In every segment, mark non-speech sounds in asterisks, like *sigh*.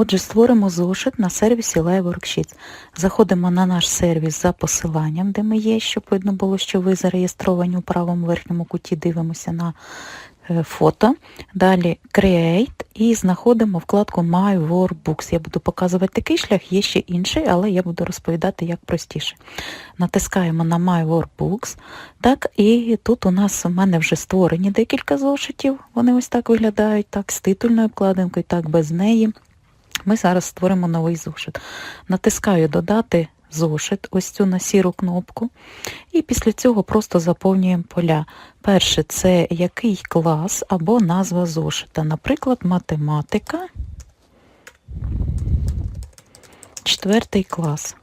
Отже, створимо зошит на сервісі Live Worksheets. Заходимо на наш сервіс за посиланням, де ми є, щоб видно було, що ви зареєстровані у правому верхньому куті, дивимося на е, фото. Далі Create і знаходимо вкладку My Workbooks. Я буду показувати такий шлях, є ще інший, але я буду розповідати як простіше. Натискаємо на My Workbooks. Так, і тут у нас у мене вже створені декілька зошитів. Вони ось так виглядають, так, з титульною обкладинкою, так, без неї. Ми зараз створимо новий зошит. Натискаю Додати зошит, ось цю на сіру кнопку. І після цього просто заповнюємо поля. Перше це який клас або назва зошита. Наприклад, математика. Четвертий клас.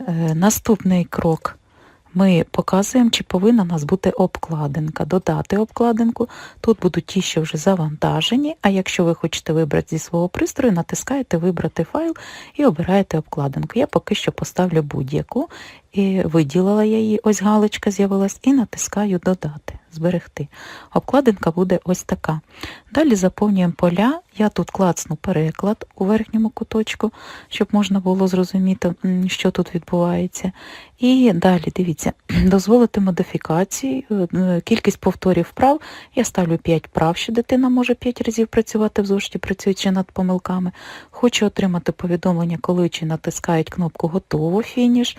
Е, Наступний крок. Ми показуємо, чи повинна у нас бути обкладинка. Додати обкладинку. Тут будуть ті, що вже завантажені, а якщо ви хочете вибрати зі свого пристрою, натискаєте Вибрати файл і обираєте обкладинку. Я поки що поставлю будь-яку. І виділила я її, ось галочка з'явилась, і натискаю Додати, зберегти. Обкладинка буде ось така. Далі заповнюємо поля. Я тут клацну переклад у верхньому куточку, щоб можна було зрозуміти, що тут відбувається. І далі, дивіться, *clears throat* дозволити модифікації, е, кількість повторів вправ. Я ставлю 5 прав, що дитина може 5 разів працювати в зошиті, працюючи над помилками. Хочу отримати повідомлення, коли чи натискають кнопку Готово фініш.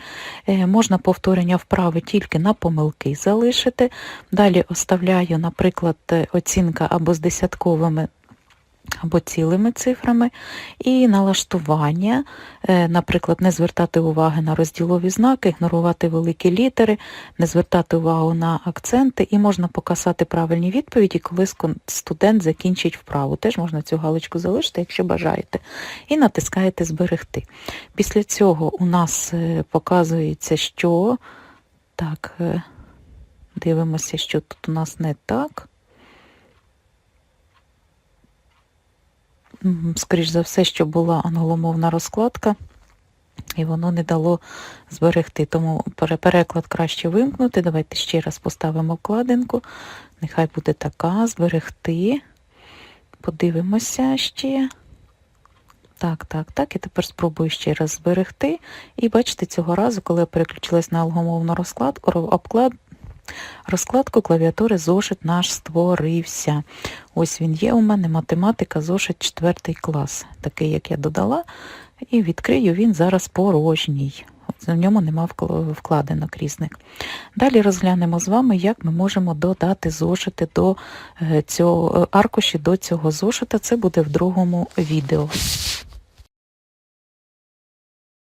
Е, Можна повторення вправи тільки на помилки залишити. Далі оставляю, наприклад, е, оцінка або з десятковими або цілими цифрами, і налаштування, е, наприклад, не звертати уваги на розділові знаки, ігнорувати великі літери, не звертати увагу на акценти, і можна показати правильні відповіді, коли студент закінчить вправу. Теж можна цю галочку залишити, якщо бажаєте, і натискаєте Зберегти. Після цього у нас е, показується, що так, е, дивимося, що тут у нас не так. Скоріш за все, що була англомовна розкладка, і воно не дало зберегти. Тому переклад краще вимкнути. Давайте ще раз поставимо вкладинку. Нехай буде така, зберегти. Подивимося ще. Так, так, так. І тепер спробую ще раз зберегти. І бачите, цього разу, коли я переключилась на англомовну розкладку, обклад, розкладку клавіатури зошит наш створився. Ось він є у мене, математика, зошит 4 клас. Такий, як я додала. І відкрию він зараз порожній. В ньому нема вкл- вкладинок різних. Далі розглянемо з вами, як ми можемо додати зошити до е, цього е, аркуші до цього зошита. Це буде в другому відео.